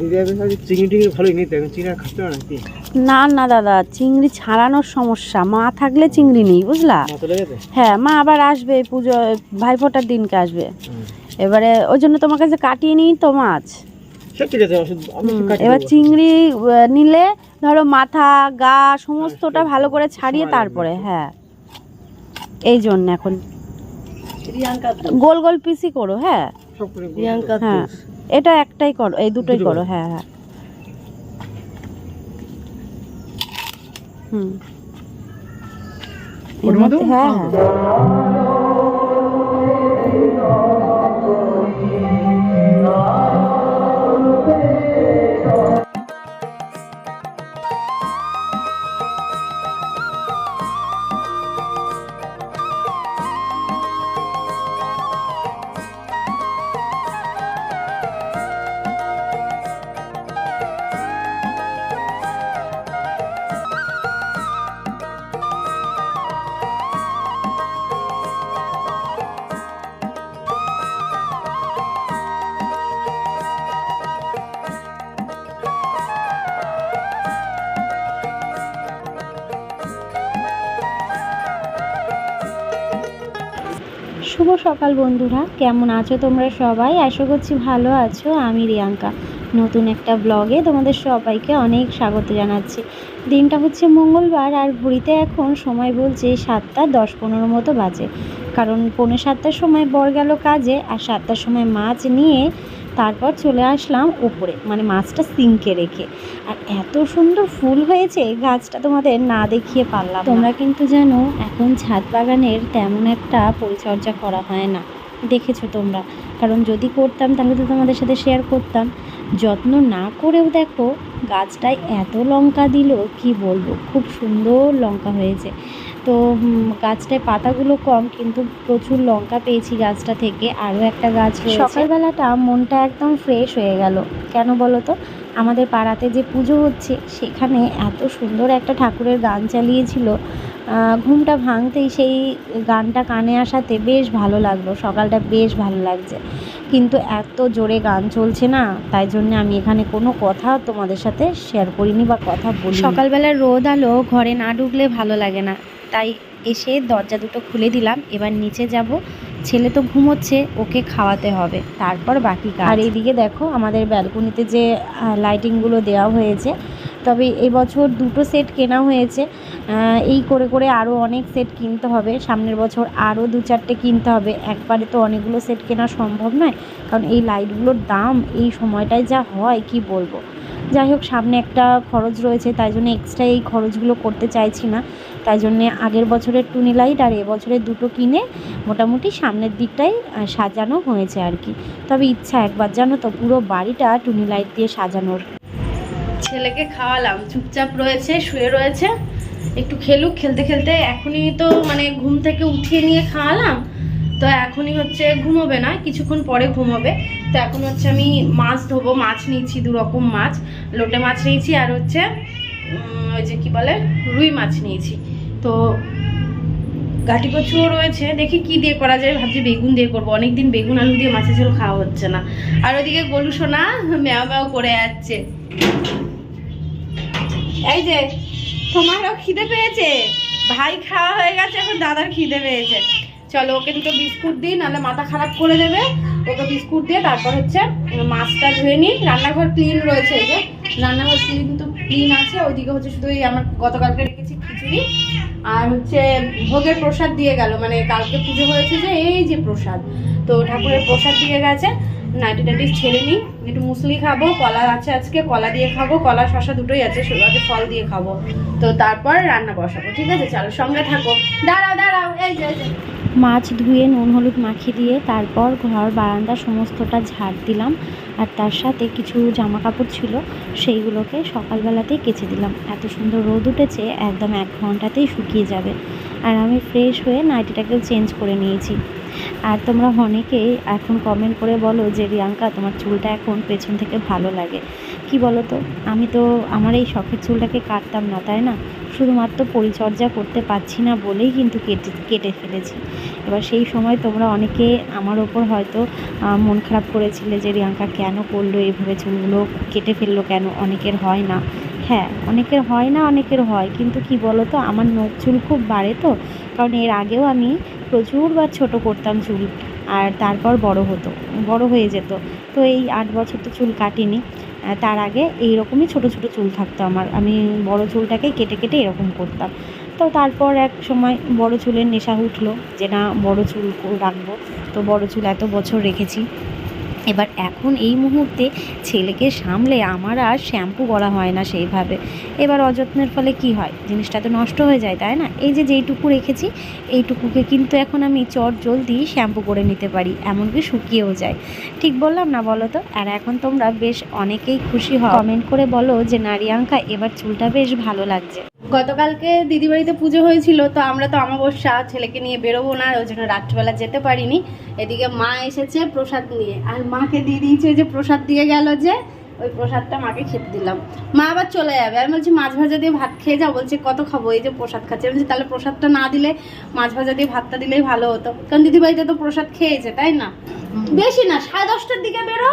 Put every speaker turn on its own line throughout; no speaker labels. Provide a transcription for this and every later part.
দিদি এখন ভাবছি চিংড়ি টিংড়ি ভালোই নিতে চিংড়ি খাচ্ছে না নাকি?
না না দাদা চিংড়ি ছাড়ানোর সমস্যা। মা থাকলে চিংড়ি নেই বুঝলা? হ্যাঁ মা আবার আসবে পুজো ভাইফোঁটার দিনকে আসবে। এবারে ওই জন্য তোমার কাছে কাটিয়ে নিই তো মাছ। এবার চিংড়ি নিলে ধরো মাথা গা সমস্তটা ভালো করে ছাড়িয়ে তারপরে হ্যাঁ। এই জন্য এখন। গোল গোল পিসি করো হ্যাঁ। হ্যাঁ। এটা একটাই করো এই দুটোই করো। হ্যাঁ হ্যাঁ। হুম। হ্যাঁ হ্যাঁ। সকাল বন্ধুরা। কেমন আছো তোমরা সবাই? আশা করছি ভালো আছো। আমি রিয়াঙ্কা। নতুন একটা ব্লগে তোমাদের সবাইকে অনেক স্বাগত জানাচ্ছি। দিনটা হচ্ছে মঙ্গলবার আর ঘুরিতে এখন সময় বলছে সাতটা দশ পনেরো মতো বাজে। কারণ পনেরো সাতটার সময় বর গেল কাজে আর সাতটার সময় মাছ নিয়ে তারপর চলে আসলাম উপরে মানে মাছটা সিঙ্কে রেখে। আর এত সুন্দর ফুল হয়েছে গাছটা তোমাদের না দেখিয়ে পারলাম তোমরা কিন্তু জানো, এখন ছাদ বাগানের তেমন একটা পরিচর্যা করা হয় না। দেখেছ তোমরা? কারণ যদি করতাম, তাহলে তো তোমাদের সাথে শেয়ার করতাম। যত্ন না করেও দেখো, গাছটায় এত লঙ্কা দিল, কি বলব? খুব সুন্দর লঙ্কা হয়েছে। তো গাছটায় পাতাগুলো কম, কিন্তু প্রচুর লঙ্কা পেয়েছি গাছটা থেকে। আরও একটা গাছ সকালবেলাটা মনটা একদম ফ্রেশ হয়ে গেল। কেন বলো তো? আমাদের পাড়াতে যে পুজো হচ্ছে, সেখানে এত সুন্দর একটা ঠাকুরের গান চালিয়েছিল। ঘুমটা ভাঙতেই সেই গানটা কানে আসাতে বেশ ভালো লাগল, সকালটা বেশ ভালো লাগছে। কিন্তু এত জোরে গান চলছে না, তাই জন্য আমি এখানে কোনো কথা তোমাদের সাথে শেয়ার করিনি বা কথা বলি সকালবেলা রোদ আলো, ঘরে না ঢুকলে ভালো লাগে না। তাই এসে দরজা দুটো খুলে দিলাম। এবার নিচে যাব। ছেলে তো ঘুমোচ্ছে, ওকে খাওয়াতে হবে। তারপর বাকি কাজ। আর এইদিকে দেখো, আমাদের ব্যালকনিতে যে লাইটিংগুলো দেওয়া হয়েছে, তবে এবছর দুটো সেট কেনা হয়েছে। এই করে করে আরও অনেক সেট কিনতে হবে। সামনের বছর আরও দু চারটে কিনতে হবে। একবারে তো অনেকগুলো সেট কেনা সম্ভব নয়, কারণ এই লাইটগুলোর দাম এই সময়টায় যা হয়, কি বলব? যাই হোক, সামনে একটা খরচ রয়েছে, তাই জন্য এক্সট্রা এই খরচগুলো করতে চাইছি না। তাই জন্যে আগের বছরের টুনি লাইট আর এবছরের দুটো কিনে মোটামুটি সামনের দিকটাই সাজানো হয়েছে আর কি। তবে ইচ্ছা একবার জানো তো, পুরো বাড়িটা টুনি লাইট দিয়ে সাজানোর। ছেলেকে খাওয়ালাম, চুপচাপ রয়েছে, শুয়ে রয়েছে। একটু খেলুক, খেলতে খেলতে এখনই তো মানে ঘুম থেকে উঠিয়ে নিয়ে খাওয়ালাম। তো এখনই হচ্ছে ঘুমোবে না, কিছুক্ষণ পরে ঘুমোবে। তো এখন হচ্ছে আমি মাছ ধোবো, মাছ নিয়েছি, দু রকম মাছ। লোটে মাছ নিয়েছি আর হচ্ছে ওই যে কি বলে, রুই মাছ নিয়েছি। তো গাটি কচুও রয়েছে। দেখি কি দিয়ে করা যায়, ভাবছি বেগুন দিয়ে করব। অনেকদিন বেগুন আলু দিয়ে মাছের ঝোল খাওয়া হচ্ছে না। আর ওদিকে গলু সোনা ম্যাও ম্যাও করে যাচ্ছে। এই যে, তোমারও খিদে পেয়েছে? ভাই খাওয়া হয়ে গেছে, এখন দাদার খিদে পেয়েছে। চলো ওকে দুটো বিস্কুট দিই, নাহলে মাথা খারাপ করে দেবে। ওকে বিস্কুট দিয়ে তারপর হচ্ছে মাছটা ধুয়ে নিই। রান্নাঘর ক্লিন রয়েছে এই যে। রান্নাঘর ক্লিন তো ক্লিন আছে, ওইদিকে হচ্ছে শুধু এই আমার গতকালকে রেখেছি খিচুড়ি। আর হচ্ছে ভোগের প্রসাদ দিয়ে গেল মানে কালকে পুজো হয়েছে যে এই যে প্রসাদ। তো ঠাকুরের প্রসাদ দিয়ে গেছে। নাইটি টাইটি ছেড়ে নিই। একটু মুসলি খাব, কলা আছে আজকে, কলা দিয়ে খাব, কলা শশা দুটোই আছে আছে ফল দিয়ে খাব। তো তারপর রান্না বসাবো, ঠিক আছে? চলো, সঙ্গে থাকো। দাঁড়াও দাঁড়াও, এই যে। মাছ ধুয়ে, নুন হলুদ মাখিয়ে দিয়ে তারপর ঘর, বারান্দা সমস্তটা ঝাড় দিলাম। আর তার সাথে কিছু জামা কাপড় ছিল, সেইগুলোকে সকালবেলাতেই কেচে দিলাম। এত সুন্দর রোদ উঠেছে, একদম এক ঘন্টাতেই শুকিয়ে যাবে। আর আমি ফ্রেশ হয়ে নাইটিটাকেও চেঞ্জ করে নিয়েছি। আর তোমরা অনেকেই এখন কমেন্ট করে বলো যে, রিয়াঙ্কা, তোমার চুলটা এখন পেছন থেকে ভালো লাগে। কি বলো তো আমি তো, আমার এই শখের চুলটাকে কাটতাম না, তাই না? শুধুমাত্র পরিচর্যা করতে পারছি না বলেই কিন্তু কেটে কেটে ফেলেছি। এবার সেই সময় তোমরা অনেকে আমার ওপর হয়তো মন খারাপ করেছিলে যে, রিয়াঙ্কা, কেন করল? এইভাবে চুলগুলো কেটে ফেলল কেন? অনেকের হয় না। হ্যাঁ অনেকের হয় না, অনেকের হয়। কিন্তু কি বলো তো আমার নখ চুল খুব বাড়ে তো, কারণ এর আগেও আমি প্রচুরবার ছোট করতাম চুল, আর তারপর বড় হতো, বড় হয়ে যেত। তো এই আট বছর তো চুল কাটিনি। তার আগে এই রকমই ছোট ছোট চুল থাকতো আমার। আমি বড় চুলটাকে কেটে কেটে এরকম করতাম। তো তারপর এক সময় বড় চুলের নেশা উঠল, যে না, বড় চুল রাখব। তো বড় চুল এত বছর রেখেছি। এবার এখন এই মুহূর্তে ছেলেকে সামলে আমার আর শ্যাম্পু করা হয় না সেইভাবে। এবার অযত্নের ফলে কি হয়? জিনিসটা তো নষ্ট হয়ে যায়, তাই না? এই যে যেইটুকু রেখেছি, এইটুকুকে কিন্তু এখন আমি চট জলদি শ্যাম্পু করে নিতে পারি, এমনকি শুকিয়েও যায়। ঠিক বললাম না বলো তো? আর এখন তোমরা বেশ অনেকেই খুশি হও। কমেন্ট করে বলো যে, নারিয়াঙ্কা, এবার চুলটা বেশ ভালো লাগছে।
গতকালকে দিদি বাড়িতে পুজো হয়েছিল তো আমরা তো অমাবস্যা ছেলেকে নিয়ে বেরোবো না ওই জন্য রাত্রিবেলা যেতে পারিনি। এদিকে মা এসেছে প্রসাদ নিয়ে আর মাকে দিয়ে দিয়েছে যে প্রসাদ দিয়ে গেল যে ওই প্রসাদটা মাকে খেতে দিলাম। মা আবার চলে যাবে আমি বলছি মাছ ভাজা দিয়ে ভাত খেয়ে যাও। বলছে কত খাব? এই যে প্রসাদ খাচ্ছে। আমি বলছি তাহলে প্রসাদটা না দিলে মাছ ভাজা দিয়ে ভাতটা দিলেই ভালো হতো। কারণ দিদি বাড়িতে তো প্রসাদ খেয়েছে তাই না? বেশি না সাড়ে দশটার দিকে বেরো।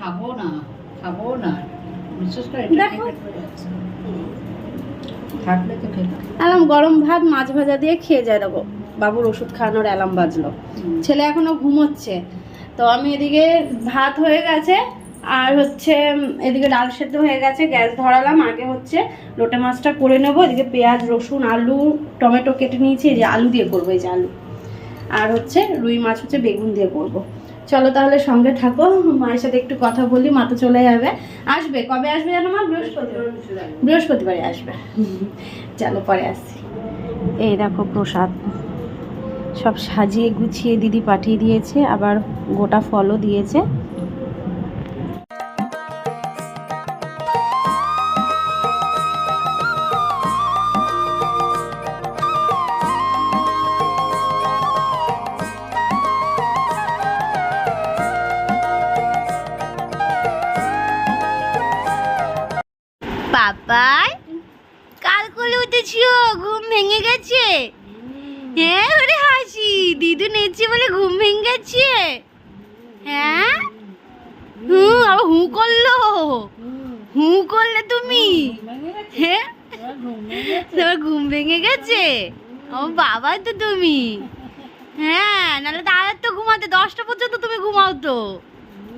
খাব না খাব না।
দেখো।
থাকলে তো খেতাম
অ্যালাম গরম ভাত মাছ ভাজা দিয়ে খেয়ে যায় দেবো বাবুর ওষুধ খাওয়ানোর অ্যালার্ম বাজলো। ছেলে এখনও ঘুমোচ্ছে। তো আমি এদিকে ভাত হয়ে গেছে আর হচ্ছে এদিকে ডাল সেদ্ধ হয়ে গেছে গ্যাস ধরালাম। আগে হচ্ছে লোটে মাছটা করে নেব। এদিকে পেঁয়াজ রসুন আলু টমেটো কেটে নিয়েছি। এই যে আলু দিয়ে করব এই যে আলু। আর হচ্ছে রুই মাছ হচ্ছে বেগুন দিয়ে করব। চলো তাহলে সঙ্গে থাকো, মায়ের সাথে একটু কথা বলি, মা তো চলে যাবে। আসবে, কবে আসবে জানো মা? বৃহস্পতিবার। বৃহস্পতিবারে আসবে। চলো পরে আসি
এই দেখো প্রসাদ। সব সাজিয়ে গুছিয়ে দিদি পাঠিয়ে দিয়েছে, আবার গোটা ফলও দিয়েছে।
বাবাই, কাল কোলে উঠেছিও ঘুম ভেঙে গেছে। হ্যাঁ ওরে হাসি, দিদু নেচে বলে ঘুম ভেঙে গেছে। হ্যাঁ? হুম আবার হু করল। হু করলে তুমি? হ্যাঁ? তোমার ঘুম ভেঙে গেছে? ও বাবা তো তুমি। হ্যাঁ নাহলে তাদের তো ঘুমাতে, দশটা পর্যন্ত তুমি ঘুমাও তো।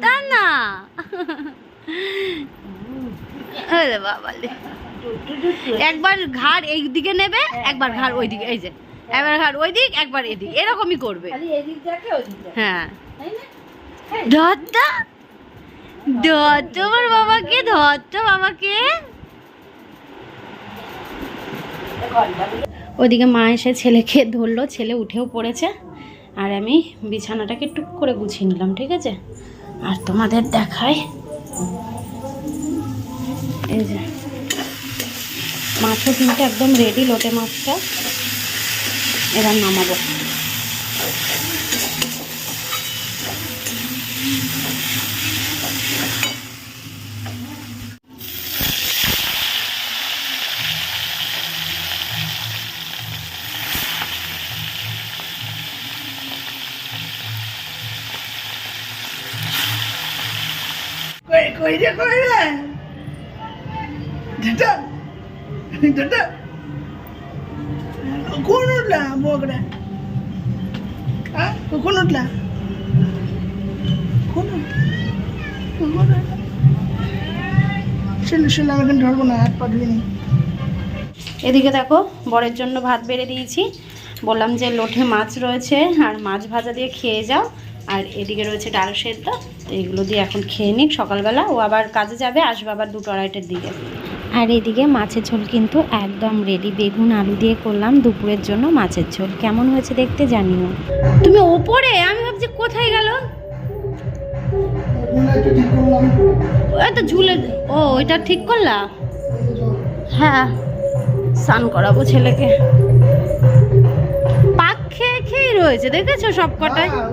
তা না? আরে বাবালে একবার ঘাড় এই দিকে নেবে একবার ঘাড় ওই দিকে এই যে। একবার ঘাড় ওই দিক একবার এদিক এরকমই করবে। হ্যাঁ। ধরতা ধরতো আমার বাবাকে ধরতো বাবাকে। ওদিকে মা এসে ছেলেকে ধরলো ছেলে উঠেও পড়েছে। আর আমি বিছানাটাকে টুক করে গুছিয়ে নিলাম ঠিক আছে? আর তোমাদের দেখায় যে। মাছও কিন্তু একদম রেডি লোটে মাছটা। এবার নামাবো।
কই কই রে কই রে?
এদিকে দেখো, বরের জন্য ভাত বেড়ে দিয়েছি। বললাম যে লোটে মাছ রয়েছে, আর মাছ ভাজা দিয়ে খেয়ে যাও। আর এদিকে রয়েছে ডাল সেদ্ধ, তো এগুলো দিয়ে এখন খেয়ে নিক সকালবেলা। ও আবার কাজে যাবে, আসবে আবার দুটো আড়াইটের দিকে।
আর এদিকে মাছের ঝোল কিন্তু একদম রেডি বেগুন আলু দিয়ে করলাম দুপুরের জন্য মাছের ঝোল। কেমন হয়েছে দেখতে জানিও।
তুমি ওপরে? আমি ভাবছি কোথায় গেল? তো ঝুলে ও ওইটা ঠিক করলা? হ্যাঁ স্নান করাবো ছেলেকে। পাক খেয়ে খেয়েই রয়েছে দেখেছ সব কটায়
হ্যাঁ,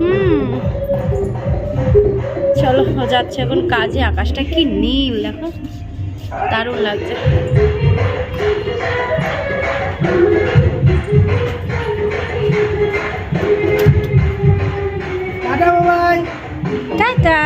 হুম। চলো যাচ্ছে এখন কাজে আকাশটা কি নীল দেখো। দারুণ লাগছে। টাটা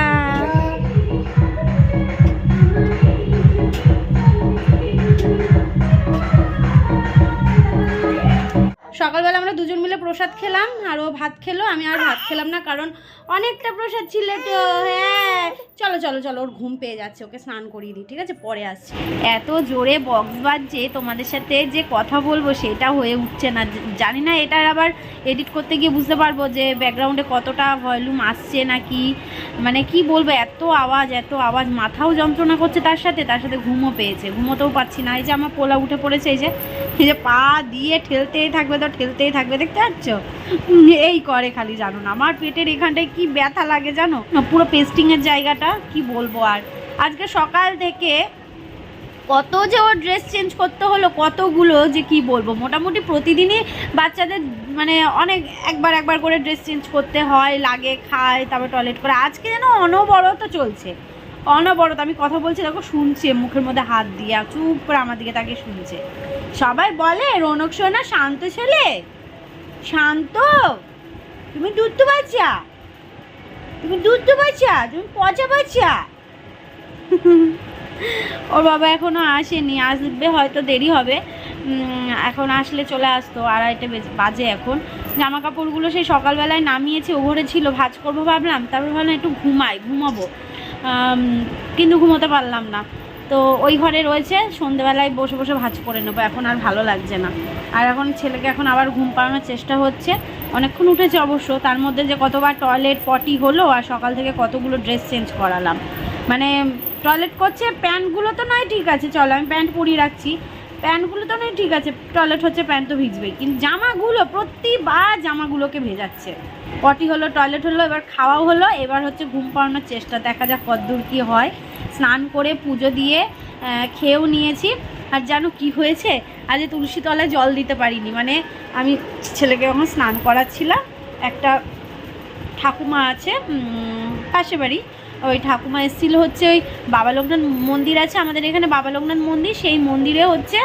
সকালবেলা আমরা দুজন মিলে প্রসাদ খেলাম, আর ও ভাত খেলো, আমি আর ভাত খেলাম না, কারণ অনেকটা প্রসাদ ছিল তো হ্যাঁ। চলো চলো চলো, ওর ঘুম পেয়ে যাচ্ছে, ওকে স্নান করিয়ে দিই, ঠিক আছে? পরে আসছি। এত জোরে বক্স বাজছে, তোমাদের সাথে যে কথা বলব সেটা হয়ে উঠছে না। জানি না এটার আবার এডিট করতে গিয়ে বুঝতে পারব যে ব্যাকগ্রাউন্ডে কতটা ভলিউম আসছে নাকি মানে কি বলব, এত আওয়াজ এত আওয়াজ, মাথাও যন্ত্রণা করছে তার সাথে তার সাথে ঘুমও পেয়েছে। ঘুমোতেও পাচ্ছি না। এই যে আমার পোলা উঠে পড়েছে, এই যে যে পা দিয়ে ঠেলতেই থাকবে, তো ঠেলতেই থাকবে, দেখতে পাচ্ছ? এই করে খালি জানো না। আমার পেটের এখানটায় কি ব্যথা লাগে জানো? পুরো পেস্টিংয়ের জায়গাটা, কি বলব আর? আজকে সকাল থেকে কত যে ওর ড্রেস চেঞ্জ করতে হলো, কতগুলো যে কি বলব? মোটামুটি প্রতিদিনই বাচ্চাদের মানে অনেক একবার একবার করে ড্রেস চেঞ্জ করতে হয়, লাগে, খায়, তারপর টয়লেট করে। আজকে যেন অনবরত চলছে। অনবরত আমি কথা বলছি, দেখো শুনছে, মুখের মধ্যে হাত দিয়ে চুপ করে আমার দিকে তাকে শুনছে। সবাই বলে, রৌনক সোনা শান্ত ছেলে? শান্ত? তুমি দুধ বাচ্চা তুমি দুধ বাচ্চা তুমি পচা বাচ্চা ওর বাবা এখনও আসেনি, আসবে হয়তো দেরি হবে। এখন আসলে চলে আসতো, আড়াইটে বেজ- এখন। জামা কাপড়গুলো সেই সকালবেলায় নামিয়েছে ওভরে ছিল, ভাজ করব ভাবলাম, তারপর ভাবলাম একটু ঘুমাই, ঘুমাবো। কিন্তু ঘুমোতে পারলাম না। তো ওই ঘরে রয়েছে, সন্ধেবেলায় বসে বসে ভাজ করে নেব, এখন আর ভালো লাগছে না। আর এখন ছেলেকে এখন আবার ঘুম পাড়ানোর চেষ্টা হচ্ছে। অনেকক্ষণ উঠেছে অবশ্য, তার মধ্যে যে কতবার টয়লেট পটি হলো আর সকাল থেকে কতগুলো ড্রেস চেঞ্জ করালাম। মানে টয়লেট করছে, প্যান্টগুলো তো নয় ঠিক আছে, চলো আমি প্যান্ট পরিয়ে রাখছি। প্যান্টগুলো তো নয় ঠিক আছে টয়লেট হচ্ছে প্যান্ট তো ভিজবেই। কিন্তু জামাগুলো, প্রতিবার জামাগুলোকে ভেজাচ্ছে। পটি হলো, টয়লেট হলো, এবার খাওয়াও হলো, এবার হচ্ছে ঘুম পাড়ানোর চেষ্টা। দেখা যাক কদ্দূর কী হয়। স্নান করে পুজো দিয়ে খেয়েও নিয়েছি। আর জানো কি হয়েছে? আজ তুলসী তলায় জল দিতে পারিনি। মানে আমি ছেলেকে যখন স্নান করাচ্ছিলাম। একটা ঠাকুমা আছে পাশে বাড়ি। ওই ঠাকুমা এসেছিল হচ্ছে ওই বাবা লোকনাথ মন্দির আছে, আমাদের এখানে বাবা লোকনাথ মন্দির, সেই মন্দিরে হচ্ছে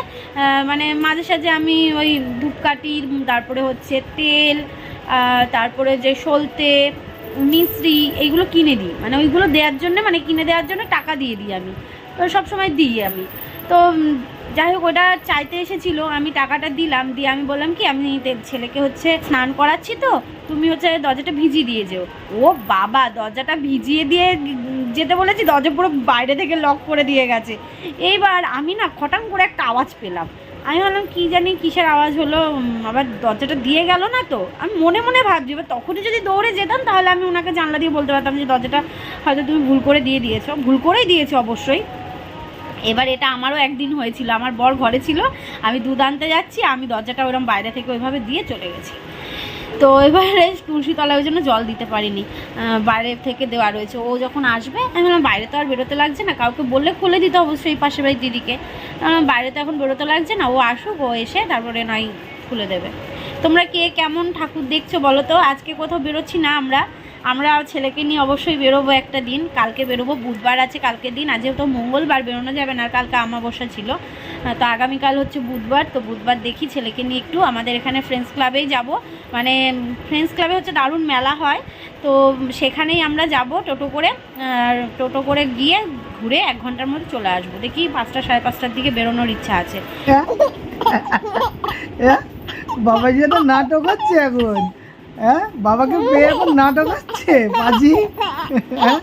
মানে মাঝে সাঝে আমি ওই ধূপকাঠি, তারপরে হচ্ছে তেল তারপরে যে সলতে, মিশ্রি, এইগুলো কিনে দিই। মানে ওইগুলো দেওয়ার জন্য মানে কিনে দেওয়ার জন্য টাকা দিয়ে দিই আমি। তো সবসময় দিই আমি। তো যাই হোক, ওটা চাইতে এসেছিল, আমি টাকাটা দিলাম, দিয়ে আমি বললাম কি, আমি ছেলেকে হচ্ছে স্নান করাচ্ছি তো, তুমি হচ্ছে দরজাটা ভিজিয়ে দিয়ে যেও। ও বাবা, দরজাটা ভিজিয়ে দিয়ে যেতে বলেছি, দরজা পুরো বাইরে থেকে লক করে দিয়ে গেছে। এইবার আমি না খটাং করে একটা আওয়াজ পেলাম। আমি ভাবলাম, কি জানি কিসের আওয়াজ হলো আবার দরজাটা দিয়ে গেল না তো। আমি মনে মনে ভাবছি, এবার তখনই যদি দৌড়ে যেতাম, তাহলে আমি ওনাকে জানলা দিয়ে বলতে পারতাম যে, দরজাটা হয়তো তুমি ভুল করে দিয়ে দিয়েছ। ভুল করেই দিয়েছ অবশ্যই। এবার এটা আমারও একদিন হয়েছিল, আমার বর ঘরে ছিল, আমি দুধ আনতে যাচ্ছি, আমি দরজাটা ওরম বাইরে থেকে ওইভাবে দিয়ে চলে গেছি। তো এবারে তুলসী তলায় ওই জন্য জল দিতে পারিনি বাইরে থেকে দেওয়া রয়েছে। ও যখন আসবে, আমি বললাম, বাইরে তো আর বেরোতে লাগছে না, কাউকে বললে খুলে দিতে অবশ্যই এই পাশে বাড়ির দিদিকে। বাইরে তো এখন বেরোতে লাগছে না, ও আসুক, ও এসে তারপরে নয় খুলে দেবে। তোমরা কে কেমন ঠাকুর দেখছ বলো তো? আজকে কোথাও বেরোচ্ছি না আমরা। আমরা ছেলেকে নিয়ে অবশ্যই বেরোবো একটা দিন। কালকে বেরোবো, বুধবার আছে, কালকে দিন। আজ যেহেতু মঙ্গলবার, বেরোনো যাবে না। আর কালকে আমাবস্যা ছিল। তো আগামীকাল হচ্ছে বুধবার। তো বুধবার দেখি ছেলেকে নিয়ে একটু আমাদের এখানে ফ্রেন্ডস ক্লাবেই যাব। মানে ফ্রেন্ডস ক্লাবে হচ্ছে দারুণ মেলা হয়। তো সেখানেই আমরা যাব টোটো করে। আর টোটো করে গিয়ে ঘুরে এক ঘণ্টার মধ্যে চলে আসব। দেখি পাঁচটা, সাড়ে পাঁচটার দিকে বেরোনোর ইচ্ছা আছে?
বাবা তো নাটক হচ্ছে এখন। হ্যাঁ? বাবাকে পেয়ে এখন নাটক হচ্ছে? বাজি? হ্যাঁ?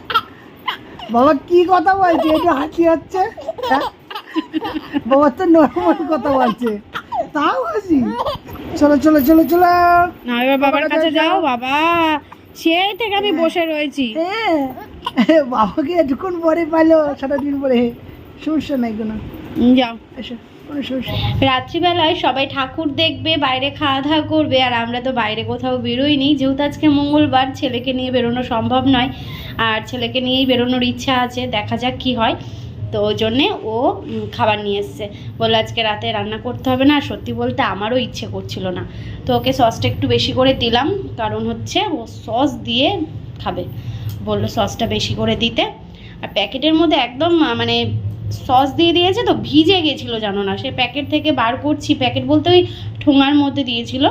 বাবা কি কথা বলছে? একটু হাসি হচ্ছে? হ্যাঁ? বাবা তো নর্মাল কথা বলছে। তাও হাসি? চলো চলো চলো চলো।
না এবার বাবার কাছে যাও বাবা। সেই থেকে আমি বসে রয়েছি।
হ্যাঁ। বাবাকে এতক্ষণ পরে পাইলো সারাদিন পরে। সমস্যা নাই কোনো।
যাও।
এসো।
রাত্রিবেলায় সবাই ঠাকুর দেখবে, বাইরে খাওয়া দাওয়া করবে, আর আমরা তো বাইরে কোথাও বেরোইনি। যেহেতু আজকে মঙ্গলবার, ছেলেকে নিয়ে বেরোনো সম্ভব নয়। আর ছেলেকে নিয়েই বেরোনোর ইচ্ছা আছে, দেখা যাক কি হয়। তো ওই জন্যে ও খাবার নিয়ে এসছে। বলল, আজকে রাতে রান্না করতে হবে না সত্যি বলতে আমারও ইচ্ছে করছিল না। তো ওকে সসটা একটু বেশি করে দিলাম, কারণ হচ্ছে ও সস দিয়ে খাবে। বলল, সসটা বেশি করে দিতে। আর প্যাকেটের মধ্যে একদম মানে সস দিয়ে দিয়েছে তো ভিজে গেছিল জানো না। সে প্যাকেট থেকে বার করছি, প্যাকেট বলতে ওই ঠোঙার মধ্যে দিয়েছিল।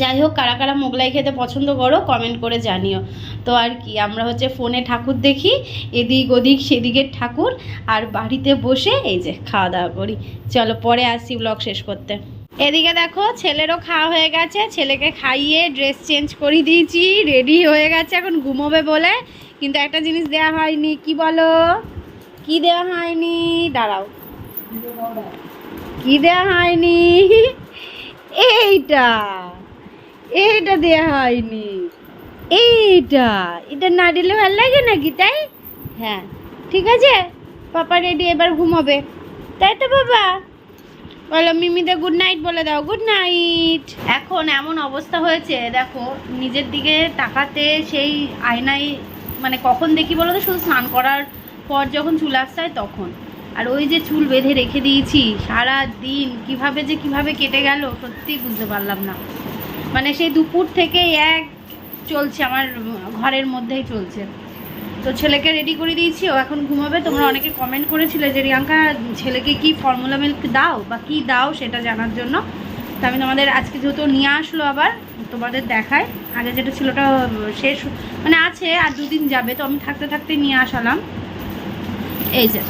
যাই হোক, কারা কারা মোগলাই খেতে পছন্দ করো কমেন্ট করে জানিও। তো আর কি, আমরা হচ্ছে ফোনে ঠাকুর দেখি, এদিক ওদিক সেদিকের ঠাকুর, আর বাড়িতে বসে এই যে খাওয়া দাওয়া করি। চলো পরে আসি ব্লগ শেষ করতে। এদিকে দেখো, ছেলেরও খাওয়া হয়ে গেছে, ছেলেকে খাইয়ে ড্রেস চেঞ্জ করে দিয়েছি রেডি হয়ে গেছে, এখন ঘুমোবে বলে। কিন্তু একটা জিনিস দেওয়া হয়নি, কি বলো? কি দেওয়া হয়নি? দাঁড়াও। কি দেওয়া হয়নি? এইটা। এইটা দেওয়া হয়নি। এইটা। এটা না দিলে ভালো লাগে নাকি, তাই? হ্যাঁ ঠিক আছে। পাপা রেডি, এবার ঘুমাবে। তাই তো, বাবা? বলো মিমিতে গুড নাইট বলে দাও। গুড নাইট এখন এমন অবস্থা হয়েছে, দেখো, নিজের দিকে তাকাতে সেই আয়নায় মানে কখন দেখি বলো তো, শুধু স্নান করার পর যখন চুল আসতে তখন। আর ওই যে চুল বেঁধে রেখে দিয়েছি, সারা দিন কীভাবে যে কীভাবে কেটে গেল সত্যি বুঝতে পারলাম না। মানে সেই দুপুর থেকে এক চলছে, আমার ঘরের মধ্যেই চলছে। তো ছেলেকে রেডি করে দিয়েছি, ও এখন ঘুমাবে। তোমরা অনেকে কমেন্ট করেছিলে যে, রিয়াঙ্কা, ছেলেকে কি ফর্মুলা মিল্ক দাও বা কি দাও সেটা জানার জন্য? তো আমি তোমাদের আজকে যেহেতু নিয়ে আসলো আবার, তোমাদের দেখায় আগে যেটা ছিল ওটা শেষ মানে আছে আর দুদিন যাবে। তো আমি থাকতে থাকতে নিয়ে আসালাম। এই যে।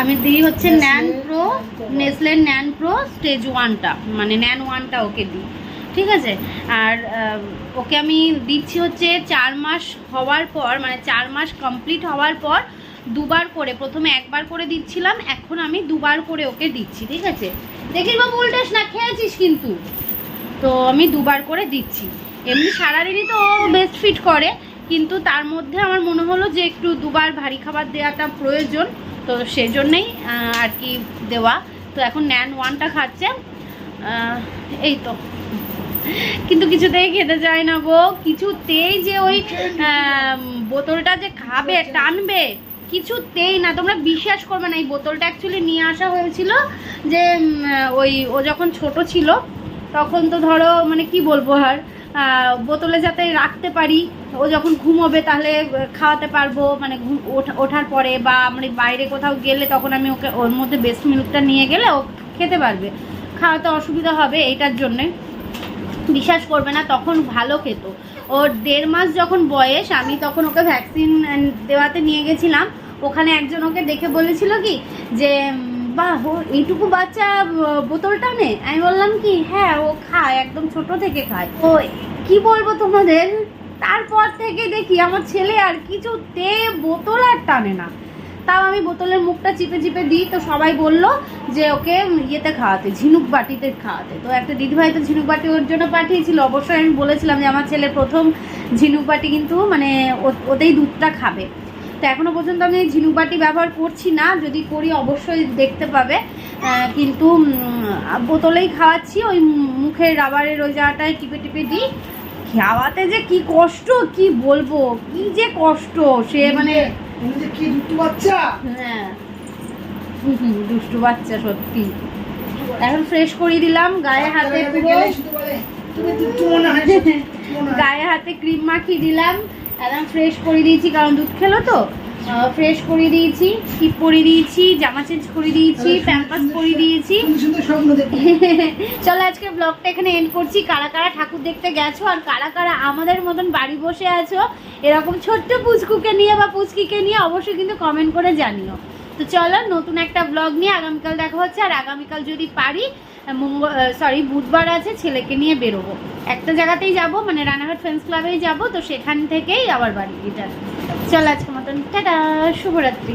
আমি দিই হচ্ছে NAN Pro Nestle NAN Pro stage ওয়ানটা মানে ন্যান ওয়ানটা ওকে দিই ঠিক আছে? আর ওকে আমি দিচ্ছি হচ্ছে চার মাস হওয়ার পর মানে চার মাস কমপ্লিট হওয়ার পর দুবার করে প্রথমে একবার করে দিচ্ছিলাম এখন আমি দুবার করে ওকে দিচ্ছি ঠিক আছে? দেখিস বাবু উল্টাস না খেয়েছিস কিন্তু। তো আমি দুবার করে দিচ্ছি। এমনি সারাদিনই তো বেস্ট ফিট করে কিন্তু তার মধ্যে আমার মনে হলো যে একটু দুবার ভারী খাবার দেওয়াটা প্রয়োজন তো সেজন্যই আর কি দেওয়া। তো এখন ন্যান ওয়ানটা খাচ্ছে। এই তো। কিন্তু কিছুতেই খেতে চায় না গো কিছুতেই যে ওই বোতলটা যে খাবে টানবে কিছুতেই না। তোমরা বিশ্বাস করবে না এই বোতলটা অ্যাকচুয়ালি নিয়ে আসা হয়েছিল যে ওই ও যখন ছোট ছিল তখন তো ধরো মানে কি বলব আর? বোতলে যাতে রাখতে পারি, ও যখন ঘুমোবে তাহলে খাওয়াতে পারব মানে ওঠার পরে বা আমরা বাইরে কোথাও গেলে তখন আমি ওকে, ওর মধ্যে বেস্ট মিল্কটা নিয়ে গেলে ও খেতে পারবে। খাওয়াতে অসুবিধা হবে এইটার জন্যে। বিশ্বাস করবে না, তখন ভালো খেত। ওর দেড় মাস যখন বয়স, আমি তখন ওকে ভ্যাকসিন দেওয়াতে নিয়ে গেছিলাম। ওখানে একজন ওকে দেখে বলেছিল কি যে বাহ এইটুকু বাচ্চা আহ, বোতল টানে? আমি বললাম কি হ্যাঁ ও খায় একদম ছোট থেকে খায়। ও কি বলব তোমাদের? তারপর থেকে দেখি আমার ছেলে আর কিছুতে বোতল আর টানে না। তাও আমি বোতলের মুখটা চিপে চিপে দিই তো সবাই বলল যে ওকে ইয়েতে খাওয়াতে ঝিনুক বাটিতে খাওয়াতে। তো একটা দিদিভাই তো ঝিনুক বাটি ওর জন্য পাঠিয়েছিল। অবশ্যই আমি বলেছিলাম যে আমার ছেলে প্রথম ঝিনুক বাটি কিন্তু মানে ওতেই দুধটা খাবে। তো এখনও পর্যন্ত আমি ঝিনুক বাটি ব্যবহার করছি না যদি করি অবশ্যই দেখতে পাবে। কিন্তু বোতলেই খাওয়াচ্ছি ওই মুখের রাবারের ওই জায়গাটায় টিপে টিপে দিই। খাওয়াতে যে কি কষ্ট কি বলব? কি যে কষ্ট সে মানে
কি দুটো বাচ্চা?
হ্যাঁ। দুষ্টু বাচ্চা সত্যি। এখন ফ্রেশ করিয়ে দিলাম গায়ে হাতে পুরো
হয়।
গায়ে হাতে ক্রিম মাখিয়ে দিলাম। একদম ফ্রেশ করে দিয়েছি কারণ দুধ খেলো তো। ফ্রেশ করে দিয়েছি টিপ পরিয়ে দিয়েছি জামা চেঞ্জ করে দিয়েছি প্যাম্পাস পরিয়ে দিয়েছি। চলো আজকে ব্লগটা এখানে এন্ড করছি। কারা কারা ঠাকুর দেখতে গেছো আর কারা কারা আমাদের মতন বাড়ি বসে আছো এরকম ছোট্ট পুচকুকে নিয়ে বা পুচকিকে নিয়ে অবশ্যই কিন্তু কমেন্ট করে জানিও। তো চলো, নতুন একটা ব্লগ নিয়ে আগামীকাল দেখা হচ্ছে। আর আগামীকাল যদি পারি মঙ্গল সরি বুধবার আছে, ছেলেকে নিয়ে বেরোবো। একটা জায়গাতেই যাব মানে রানাঘাট ফ্রেন্ডস ক্লাবেই যাব, তো সেখান থেকেই আবার বাড়ি রিটার্ন চলো আজকে মতন, টাটা, শুভরাত্রি।